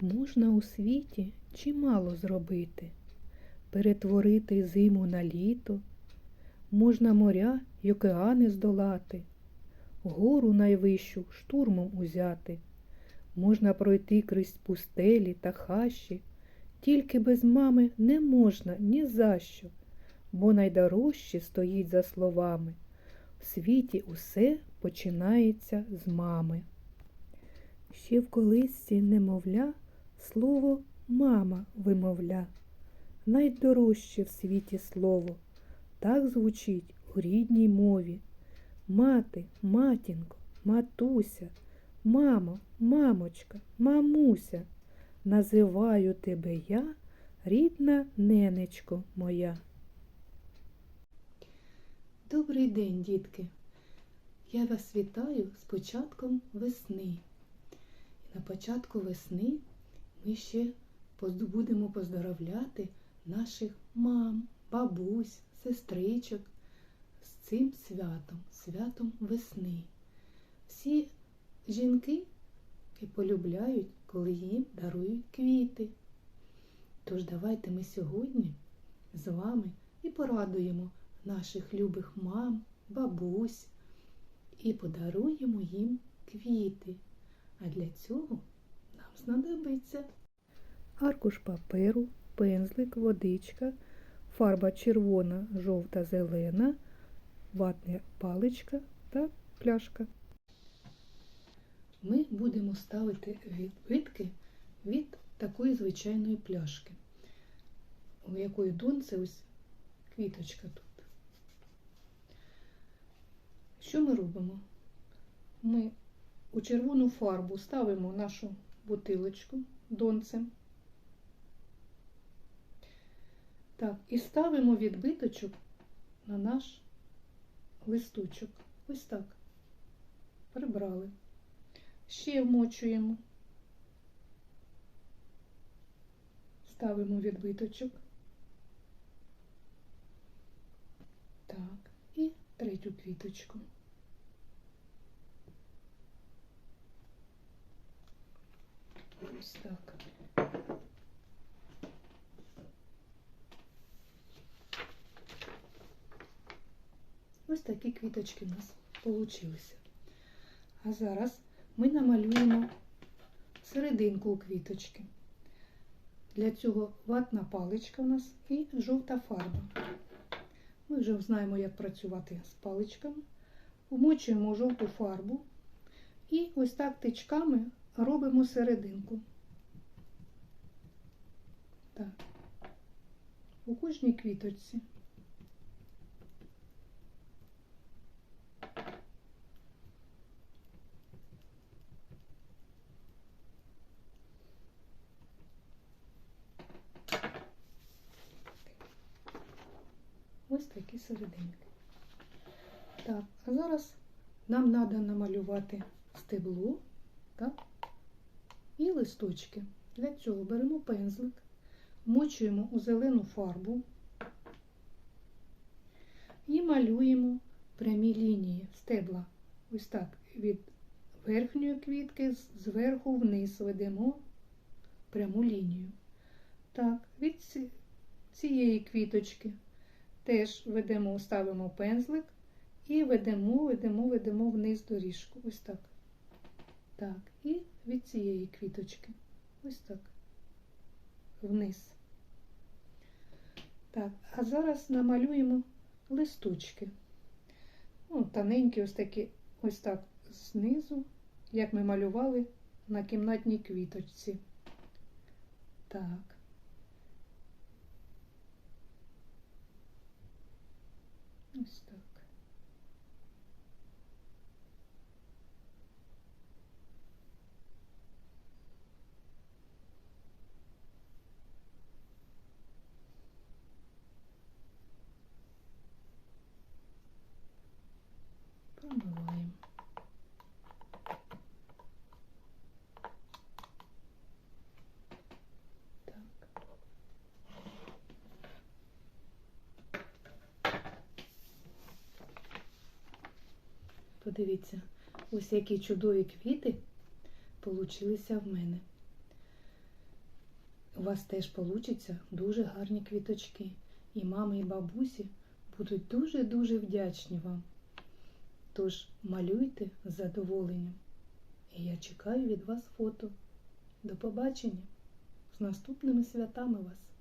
Можна у світі чимало зробити, перетворити зиму на літо, можна моря й океани здолати, гору найвищу штурмом узяти, можна пройти крізь пустелі та хащі, тільки без мами не можна ні за що, бо найдорожче стоїть за словами. В світі усе починається з мами. Ще в колисці немовля слово мама вимовля. Найдорожче в світі слово. Так звучить у рідній мові. Мати, матінко, матуся, мамо, мамочка, мамуся. Називаю тебе я, рідна ненечко моя. Добрий день, дітки. Я вас вітаю з початком весни. На початку весни ми ще будемо поздоровляти наших мам, бабусь, сестричок з цим святом, святом весни. Всі жінки полюбляють, коли їм дарують квіти. Тож давайте ми сьогодні з вами і порадуємо наших любих мам, бабусь і подаруємо їм квіти. А для цього знадобиться аркуш паперу, пензлик, водичка, фарба червона, жовта, зелена, ватна паличка та пляшка. Ми будемо ставити відбитки від такої звичайної пляшки, у якої донце ось квіточка тут. Що ми робимо? Ми у червону фарбу ставимо нашу бутилочку донцем. Так, і ставимо відбиточок на наш листочок. Ось так. Прибрали. Ще вмочуємо. Ставимо відбиточок. Так, і третю квіточку. Ось так. Ось такі квіточки у нас получилися. А зараз ми намалюємо серединку квіточки. Для цього ватна паличка у нас і жовта фарба. Ми вже знаємо, як працювати з паличками. Вмочуємо жовту фарбу і ось так тичками робимо серединку. Так. У кожній квіточці. Ось такі серединки. Так, а зараз нам треба намалювати стебло так, і листочки. Для цього беремо пензлик, вмочуємо у зелену фарбу і малюємо прямі лінії стебла. Ось так від верхньої квітки зверху вниз ведемо пряму лінію. Так, від цієї квіточки теж ведемо, ставимо пензлик і ведемо, ведемо, ведемо вниз доріжку. Ось так. Так, і від цієї квіточки. Ось так. Вниз. Так, а зараз намалюємо листочки. Ну, тоненькі, ось такі, ось так знизу, як ми малювали на кімнатній квіточці. Так. Ось так. Промиваємо. Так. Подивіться, ось які чудові квіти получилися в мене. у вас теж получаться дуже гарні квіточки. І мами, і бабусі будуть дуже-дуже вдячні вам. Тож малюйте з задоволенням. І я чекаю від вас фото. До побачення! З наступними святами вас!